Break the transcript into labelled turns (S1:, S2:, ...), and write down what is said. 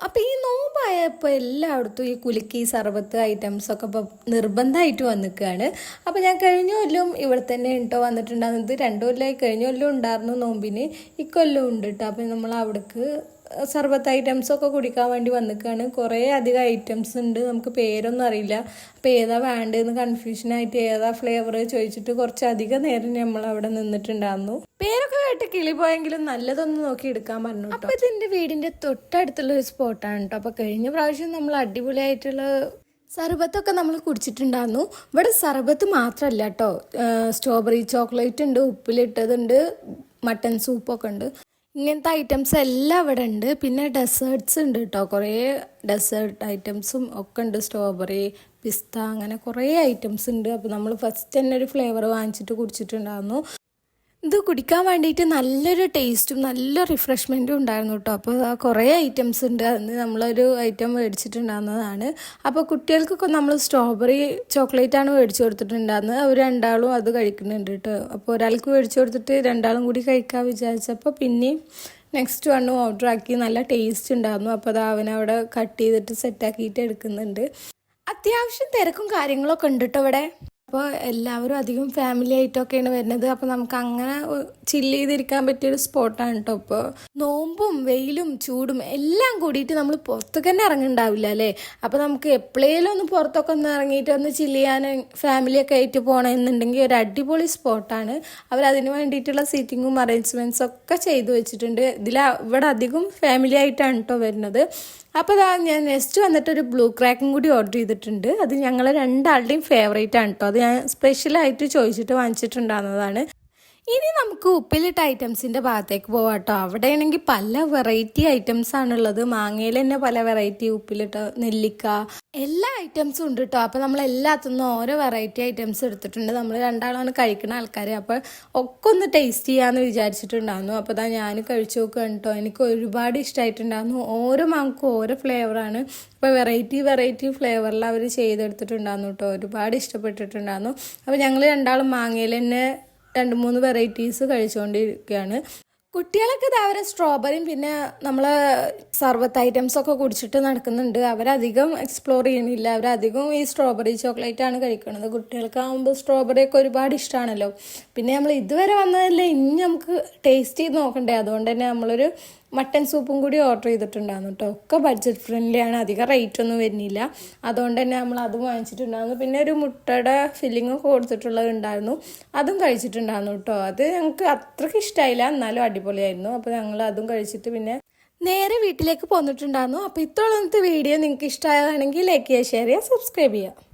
S1: അപ്പോൾ ഈ നോമ്പായപ്പോൾ എല്ലായിടത്തും ഈ കുലുക്കി സർബത്ത് ഐറ്റംസ് ഒക്കെ ഇപ്പോൾ നിർബന്ധമായിട്ട് വന്നിക്കുകയാണ് അപ്പോൾ ഞാൻ കഴിഞ്ഞ കൊല്ലം ഇവിടെ തന്നെ ഉണ്ടോ വന്നിട്ടുണ്ടാകുന്നത് രണ്ടു കൊല്ലമായി കഴിഞ്ഞ കൊല്ലം ഉണ്ടായിരുന്നു നോമ്പിന്. ഇക്കൊല്ലം ഉണ്ട് കേട്ടോ അപ്പോൾ നമ്മൾ അവിടേക്ക് സർബത്ത് ഐറ്റംസ് ഒക്കെ കുടിക്കാൻ വേണ്ടി വന്നിക്കാണ്. കുറേ അധികം ഐറ്റംസ് ഉണ്ട്. നമുക്ക് പേരൊന്നും അറിയില്ല. അപ്പോൾ ഏതാ വേണ്ടതെന്ന് കൺഫ്യൂഷനായിട്ട് ഏതാ ഫ്ലേവർ ചോദിച്ചിട്ട് കുറച്ചധികം നേരം നമ്മൾ അവിടെ നിന്നിട്ടുണ്ടായിരുന്നു. പേരൊക്കെ കേട്ട് കിളി പോയെങ്കിലും നല്ലതൊന്ന് നോക്കി എടുക്കാൻ പറഞ്ഞു അപ്പോൾ ഇതെന്റെ വീടിന്റെ തൊട്ടടുത്തുള്ള ഒരു സ്പോട്ടാണ് കേട്ടോ. അപ്പോൾ കഴിഞ്ഞ പ്രാവശ്യം നമ്മൾ അടിപൊളിയായിട്ടുള്ള സർബത്തൊക്കെ നമ്മൾ കുടിച്ചിട്ടുണ്ടായിരുന്നു. ഇവിടെ സർബത്ത് മാത്രമല്ല കേട്ടോ. സ്ട്രോബെറി ചോക്ലേറ്റ് ഉണ്ട് ഉപ്പിലിട്ടതുണ്ട് മട്ടൻ സൂപ്പൊക്കെ ഉണ്ട്. ഇങ്ങനത്തെ ഐറ്റംസ് എല്ലാം ഇവിടെ ഉണ്ട്. പിന്നെ ഡെസേർട്ട്സ് ഉണ്ട് കേട്ടോ കുറേ ഡെസേർട്ട് ഐറ്റംസും ഒക്കെ ഉണ്ട്. സ്ട്രോബെറി പിസ്ത അങ്ങനെ കുറേ ഐറ്റംസ് ഉണ്ട്. അപ്പോൾ നമ്മൾ ഫസ്റ്റ് തന്നെ ഒരു ഫ്ലേവർ വാങ്ങിച്ചിട്ട് കുടിച്ചിട്ടുണ്ടായിരുന്നു. ഇത് കുടിക്കാൻ വേണ്ടിയിട്ട് നല്ലൊരു ടേസ്റ്റും നല്ല റിഫ്രഷ്മെന്റും ഉണ്ടായിരുന്നു കേട്ടോ. അപ്പോൾ കുറേ ഐറ്റംസ് ഉണ്ട്. അന്ന് നമ്മളൊരു ഐറ്റം മേടിച്ചിട്ടുണ്ടാകുന്നതാണ് അപ്പോൾ കുട്ടികൾക്കൊക്കെ നമ്മൾ സ്ട്രോബെറി ആണ് മേടിച്ചു കൊടുത്തിട്ടുണ്ടായിരുന്നത് അവർ രണ്ടാളും അത് കഴിക്കുന്നുണ്ട് കേട്ടോ. അപ്പോൾ ഒരാൾക്ക് മേടിച്ചു കൊടുത്തിട്ട് രണ്ടാളും കൂടി കഴിക്കാൻ വിചാരിച്ചപ്പോൾ പിന്നെയും നെക്സ്റ്റ് വണ്ണും ഓർഡർ ആക്കി നല്ല ടേസ്റ്റ് ഉണ്ടായിരുന്നു. അപ്പോൾ അത് അവനവിടെ കട്ട് ചെയ്തിട്ട് സെറ്റാക്കിയിട്ട് എടുക്കുന്നുണ്ട്. അത്യാവശ്യം തിരക്കും കാര്യങ്ങളൊക്കെ ഉണ്ട് കേട്ടോ ഇവിടെ. അപ്പോൾ എല്ലാവരും അധികം ഫാമിലി ആയിട്ടൊക്കെയാണ് വരുന്നത്. അപ്പോൾ നമുക്ക് അങ്ങനെ ചില്ല് ചെയ്തിരിക്കാൻ പറ്റിയൊരു സ്പോട്ടാണ് കേട്ടോ ഇപ്പോൾ നോമ്പും വെയിലും ചൂടും എല്ലാം കൂടിയിട്ട് നമ്മൾ പുറത്തൊക്കെ തന്നെ ഇറങ്ങുന്നുണ്ടാവില്ല അല്ലേ? അപ്പോൾ നമുക്ക് എപ്പോഴേലും ഒന്ന് പുറത്തൊക്കെ ഒന്ന് ഇറങ്ങിയിട്ട് ഒന്ന് ചില്ല് ചെയ്യാൻ ഫാമിലിയൊക്കെ ആയിട്ട് പോകണമെന്നുണ്ടെങ്കിൽ ഒരു അടിപൊളി സ്പോട്ടാണ് അവർ അതിന് വേണ്ടിയിട്ടുള്ള സീറ്റിങ്ങും അറേഞ്ച്മെന്റ്സും ഒക്കെ ചെയ്തു വെച്ചിട്ടുണ്ട്. ഇതിൽ ഇവിടെ അധികം ഫാമിലി ആയിട്ടാണ് കേട്ടോ വരുന്നത്. അപ്പോൾ ഞാൻ നെക്സ്റ്റ് വന്നിട്ട് ഒരു ബ്ലൂ ക്രാക്കും കൂടി ഓർഡർ ചെയ്തിട്ടുണ്ട്. അത് ഞങ്ങൾ രണ്ടാളുടെയും ഫേവറേറ്റ് ആണ് കേട്ടോ അത് ഞാൻ സ്പെഷ്യലായിട്ട് ചോദിച്ചിട്ട് വാങ്ങിച്ചിട്ടുണ്ടാകുന്നതാണ് ഇനി നമുക്ക് ഉപ്പിലിട്ട ഐറ്റംസിന്റെ ഭാഗത്തേക്ക് പോവാം കേട്ടോ. അവിടെയാണെങ്കിൽ പല വെറൈറ്റി ഐറ്റംസ് ആണുള്ളത്. മാങ്ങയിൽ തന്നെ പല വെറൈറ്റി ഉപ്പിലിട്ട നെല്ലിക്ക. എല്ലാ ഐറ്റംസും ഉണ്ട് കേട്ടോ. അപ്പോൾ നമ്മൾ എല്ലാത്തുനിന്നും ഓരോ വെറൈറ്റി ഐറ്റംസ് എടുത്തിട്ടുണ്ട്. നമ്മൾ രണ്ടാളാണ് കഴിക്കുന്ന ആൾക്കാർ അപ്പോൾ ഒക്കെ ഒന്ന് ടേസ്റ്റ് ചെയ്യാമെന്ന് വിചാരിച്ചിട്ടുണ്ടായിരുന്നു. അപ്പോൾ അതാ ഞാൻ കഴിച്ചു നോക്കുകയാണ് കേട്ടോ. എനിക്ക് ഒരുപാട് ഇഷ്ടമായിട്ടുണ്ടായിരുന്നു ഓരോ മാങ്ങക്കും ഓരോ ഫ്ലേവറാണ് ഇപ്പോൾ വെറൈറ്റി വെറൈറ്റി ഫ്ലേവറിൽ അവർ ചെയ്തെടുത്തിട്ടുണ്ടായിരുന്നു കേട്ടോ. ഒരുപാട് ഇഷ്ടപ്പെട്ടിട്ടുണ്ടായിരുന്നു. അപ്പോൾ ഞങ്ങൾ രണ്ടാളും മാങ്ങയിൽ തന്നെ രണ്ട് മൂന്ന് വെറൈറ്റീസ് കഴിച്ചുകൊണ്ടിരിക്കുകയാണ് കുട്ടികളൊക്കെ അവരെ സ്ട്രോബെറിയും പിന്നെ നമ്മൾ സർവത്ത് ഐറ്റംസ് ഒക്കെ കുടിച്ചിട്ട് നടക്കുന്നുണ്ട്. അവരധികം എക്സ്പ്ലോർ ചെയ്യണില്ല അവരധികം ഈ സ്ട്രോബെറി ചോക്ലേറ്റ് ആണ് കഴിക്കുന്നത്. കുട്ടികൾക്കാവുമ്പോൾ സ്ട്രോബെറി ഒക്കെ ഒരുപാട് ഇഷ്ടമാണല്ലോ പിന്നെ നമ്മൾ ഇതുവരെ വന്നതല്ലേ ഇനി നമുക്ക് ടേസ്റ്റ് ചെയ്ത് നോക്കണ്ടേ? അതുകൊണ്ട് തന്നെ നമ്മളൊരു മട്ടൻ സൂപ്പും കൂടി ഓർഡർ ചെയ്തിട്ടുണ്ടായിരുന്നു കേട്ടോ ഒക്കെ ബഡ്ജറ്റ് ഫ്രണ്ട്ലി ആണ്. അധികം റേറ്റ് ഒന്നും വരുന്നില്ല. അതുകൊണ്ട് തന്നെ നമ്മൾ അതും വാങ്ങിച്ചിട്ടുണ്ടായിരുന്നു. പിന്നെ ഒരു മുട്ടയുടെ ഫില്ലിംഗ് ഒക്കെ കൊടുത്തിട്ടുള്ളത് ഉണ്ടായിരുന്നു. അതും കഴിച്ചിട്ടുണ്ടായിരുന്നു കേട്ടോ അത് ഞങ്ങൾക്ക് അത്രയ്ക്ക് ഇഷ്ടമായില്ല എന്നാലും അടിപൊളിയായിരുന്നു. അപ്പോൾ ഞങ്ങൾ അതും കഴിച്ചിട്ട് പിന്നെ നേരെ വീട്ടിലേക്ക് പോന്നിട്ടുണ്ടായിരുന്നു. അപ്പോൾ ഇത്തോളത്തെ വീഡിയോ നിങ്ങൾക്ക് ഇഷ്ടമായതാണെങ്കിൽ ലൈക്ക് ചെയ്യുക ഷെയർ ചെയ്യുക സബ്സ്ക്രൈബ് ചെയ്യുക.